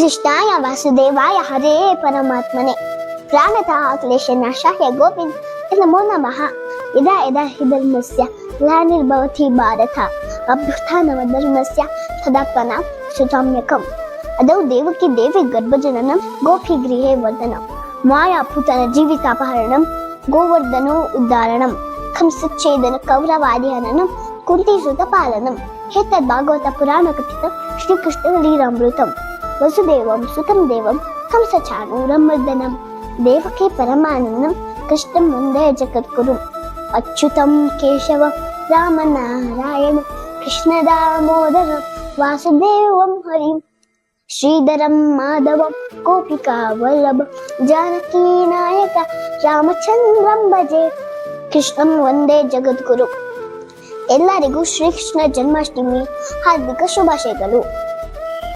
ಕೃಷ್ಣಾಯ ವಾಸುದೇವಾಯ ಹರೇ ಪರಮಾತ್ಮನೆ. ಪ್ರಾಣತಃ ಕ್ಲೇಶನಾಶಾಯ ಗೋವಿಂದ. ನಮೋ ನಮಃ. ಇದ ಇದ ಹಿ ಧರ್ಮಸ್ಯ. ಗ್ಲಾನಿರ್ಭವತಿ ಭಾರತ. ಅಭ್ಯುತ್ಥಾನವಧರ್ಮಸ್ಯ ತದಾತ್ಮನ ಸುಚಾಮ್ಯಕಂ ಅದೌ ದೇವಕಿ ದೇವಿ ಗರ್ಭಜನನಂ. ಗೋಪಿ ಗೃಹೇ ವರ್ಧನಂ. ಮಾಯಾಪುತನ ಜೀವಿತಾಪಹರಣಂ. ಗೋವರ್ಧನೋ ಉದ್ಧಾರಣಂ ಕಂಸಚ್ಛೇದನ ಕೌರವಾದಿ ಕುಂತಿ ಕುಂತಿಸುತ ಪಾಲನಂ. ಹೇತದ್ ಭಾಗವತ ಪುರಾಣ ಕಥಿತ ಶ್ರೀಕೃಷ್ಣ ಲೀಲಾಮೃತಂ. ವಸುದೇವಂ ಸುತಂ ದೇವಂ ಕಂಸಚಾಣೂರಂ ಮರ್ದನಂ ದೇವಕಿ ಪರಮಾನಂದಂ ಕೃಷ್ಣಂ ವಂದೇ ಜಗದ್ಗುರು ಅಚ್ಯುತಂ ಕೇಶವ ರಾಮನಾರಾಯಣ ಕೃಷ್ಣ ದಾಮೋದರ ವಾಸುದೇವಂ ಹರಿಂ ಶ್ರೀಧರಂ ಮಾಧವಂ ಗೋಪಿಕಾ ವಲ್ಲಭ ಜಾನಕಿ ನಾಯಕ ರಾಮಚಂದ್ರಂ ಭಜೆ ಕೃಷ್ಣಂ ವಂದೇ ಜಗದ್ಗುರು ಎಲ್ಲರಿಗೂ ಶ್ರೀಕೃಷ್ಣ ಜನ್ಮಾಷ್ಟಮಿ ಹಾರ್ದಿಕ ಶುಭಾಶಯಗಳು